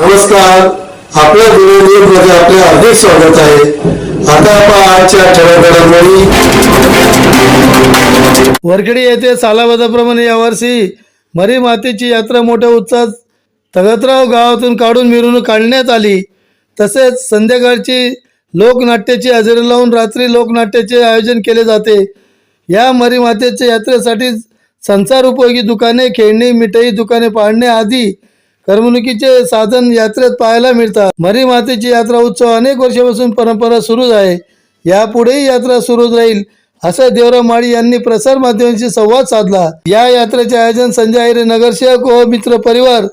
नमस्कार. आपल्या मध्ये आपले हार्दिक स्वागत आहे. आता आजच्या वरखेडी येथे सालाबादाप्रमाणे यावर्षी मरी मातेची यात्रा मोठ्या उत्साहात तगतराव गावातून काढून मिरवणूक काढण्यात आली. तसेच संध्याकाळची लोकनाट्याची हजेरी लावून रात्री लोकनाट्याचे आयोजन केले जाते. या मरी मातेच्या यात्रेसाठी संसार उपयोगी दुकाने खेळणी मिठाई दुकाने पाडणे आदी करमणुकीचे साधन यात्रेत पाहायला मिळतात. मरी मातेची यात्रा उत्सव अनेक वर्षापासून परंपरा सुरूच आहे. यापुढेही यात्रा सुरूच राहील असं देवराव माळी यांनी प्रसार माध्यमांशी संवाद साधला. या यात्रेचे आयोजन संजय आयरे नगरसेवक व मित्र परिवार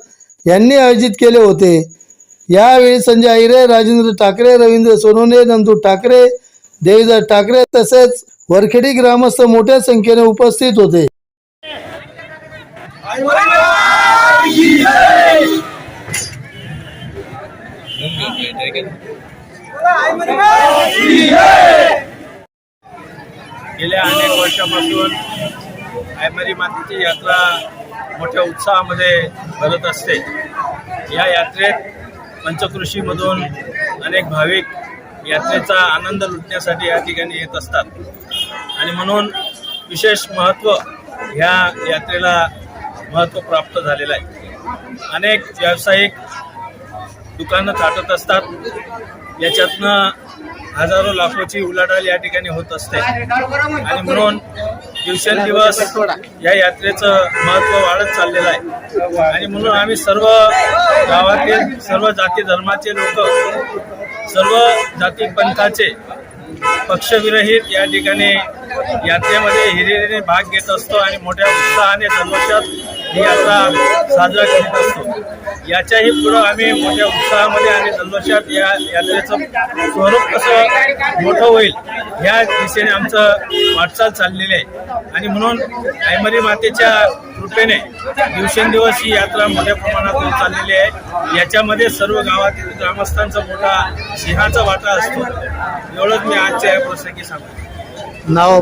यांनी आयोजित केले होते. यावेळी संजय आयरे राजेंद्र ठाकरे रवींद्र सोनवणे नंदू ठाकरे देवीदास ठाकरे तसेच वरखेडी ग्रामस्थ मोठ्या संख्येने उपस्थित होते. गेल्या अनेक वर्षापासून आयमरी मातेची यात्रा मोठ्या उत्साहामध्ये भरत असते. या यात्रेत पंचकृषीमधून अनेक भाविक यात्रेचा आनंद लुटण्यासाठी या ठिकाणी येत असतात. आणि म्हणून विशेष महत्त्व ह्या यात्रेला महत्त्व प्राप्त झालेलं आहे. अनेक व्यावसायिक दुकानं थाटत असतात. याच्यातनं हजारो लाखोची उलाढाल या ठिकाणी होत असते. आणि म्हणून दिवसेंदिवस या यात्रेचं महत्त्व वाढत चाललेलं आहे. आणि म्हणून आम्ही सर्व गावातील सर्व जाती धर्माचे लोक सर्व जाती पंथाचे पक्षविरहित या ठिकाणी यात्रेमध्ये हिरिरीने भाग घेत असतो आणि मोठ्या उत्साहाने जल्लोषात ही यात्रा साजरा करीत असतो. याच्याही पुढं आम्ही मोठ्या उत्साहामध्ये आणि जल्लोषात या यात्रेचं स्वरूप कसं मोठं होईल ह्या दिशेने आमचं वाटचाल चाललेली आहे. आणि म्हणून ऐमरी मातेच्या कृपेने दिवसेंदिवस ही यात्रा मोठ्या प्रमाणात होत चाललेली आहे. याच्यामध्ये सर्व गावातील ग्रामस्थांचा मोठा सिंहाचा वाटा असतो. एवढंच मी आजच्या या प्रसंगी सांगतो. नाव